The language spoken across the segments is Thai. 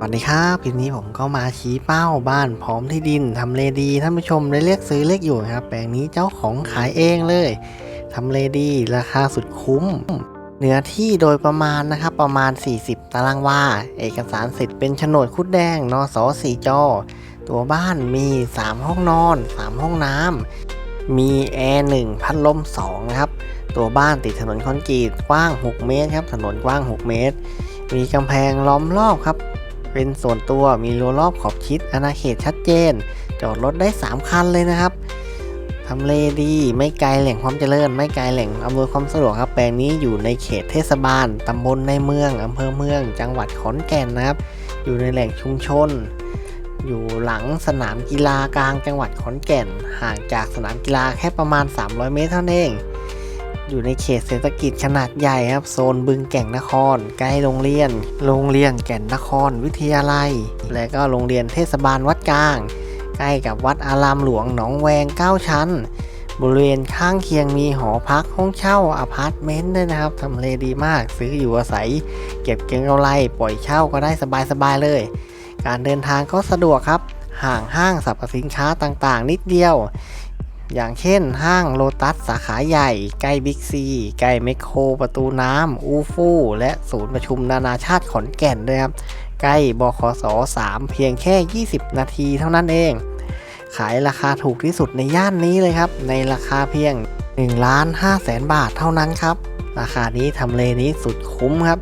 สวัสดีครับคลิปนี้ผมก็มาชี้เป้าบ้านพร้อมที่ดินทำเลดีท่านผู้ชมได้เลือกซื้อเลือกอยู่นะครับ แปลงนี้เจ้าของขายเองเลยทำเลดีราคาสุดคุ้ม เนื้อที่โดยประมาณนะครับประมาณ 40 ตารางวา เอกสารสิทธิ์เป็นโฉนดคุดแดงนอสสีจอ ตัวบ้านมี 3 ห้องนอน 3 ห้องน้ำมีแอร์1พัดลม2นะครับตัวบ้านติดถนนคอนกรีตกว้าง 6 เมตรครับถนนกว้าง 6 เมตร มีกำแพงล้อมรอบครับ เป็นส่วนตัวมีรั้วรอบขอบชิดอาณาเขตชัดเจน จอดรถได้ 3 คันเลยนะครับทำเลดีไม่ไกลแหล่งความเจริญ ไม่ไกลแหล่งอำนวยความสะดวกครับแปลงนี้อยู่ในเขตเทศบาลตำบลในเมืองอำเภอเมือง จังหวัดขอนแก่นนะครับ อยู่ในแหล่งชุมชน อยู่หลังสนามกีฬากลางจังหวัดขอนแก่น ห่างจากสนามกีฬาแค่ประมาณ 300 เมตรเท่านั้นเอง อยู่ในเขตเศรษฐกิจขนาดใหญ่ครับ โซนบึงแก่งนคร ใกล้โรงเรียน โรงเรียนแก่นนครวิทยาลัย และก็โรงเรียนเทศบาลวัดกลาง ใกล้กับวัดอารามหลวงหนองแวง 9 ชั้น บริเวณข้างเคียงมีหอพักห้องเช่าอพาร์ตเมนต์ด้วยนะครับทำเลดีมาก ซื้ออยู่อาศัย เก็บเก็งกำไรปล่อยเช่าก็ได้สบายๆเลย การเดินทางก็สะดวกครับห่างห้างสรรพสินค้าต่างๆ นิดเดียว อย่างเช่นห้างโลตัสสาขาใหญ่ ใกล้บิ๊กซี ใกล้เมคโคร ประตูน้ำ อูฟู่ และศูนย์ประชุมนานาชาติขอนแก่นด้วยครับ ใกล้บขส3เพียงแค่ 20 นาทีเท่านั้นเอง ขายราคาถูกที่สุดในย่านนี้เลยครับ ในราคาเพียง1ล้าน5แสนบาทเท่านั้นครับ ราคานี้ทำเลนี้สุดคุ้มครับ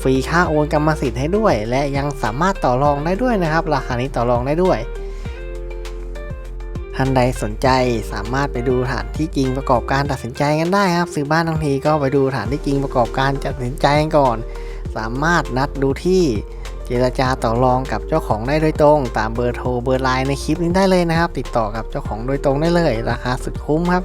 ฟรีค่าโอนกรรมสิทธิ์ให้ด้วย และยังสามารถต่อรองได้ด้วยนะครับ ราคานี้ต่อรองได้ด้วย ท่านใดสนใจสามารถไปดูฐานที่จริงประกอบการตัดสินใจกันได้ครับ ซื้อบ้านทั้งทีก็ไปดูฐานที่จริงประกอบการตัดสินใจกันก่อน สามารถนัดดูที่เจรจาต่อรองกับเจ้าของได้โดยตรง ตามเบอร์โทรเบอร์ไลน์ในคลิปนี้ได้เลยนะครับ ติดต่อกับเจ้าของโดยตรงได้เลย ราคาสุดคุ้มครับ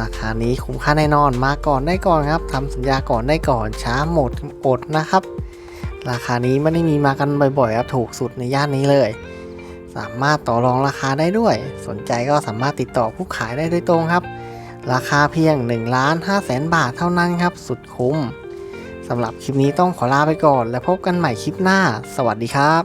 ราคานี้คุ้มค่าแน่นอนมาก่อนได้ก่อนครับทำสัญญาก่อนได้ก่อนช้าหมดอดนะครับ ราคานี้ไม่ได้มีมากันบ่อยๆครับถูกสุดในย่านนี้เลย สามารถต่อรองราคาได้ด้วย สนใจก็สามารถติดต่อผู้ขายได้โดยตรงครับ ราคาเพียง1ล้าน5แสนบาทเท่านั้นครับ สุดคุ้มสำหรับคลิปนี้ต้องขอลาไปก่อน และพบกันใหม่คลิปหน้า สวัสดีครับ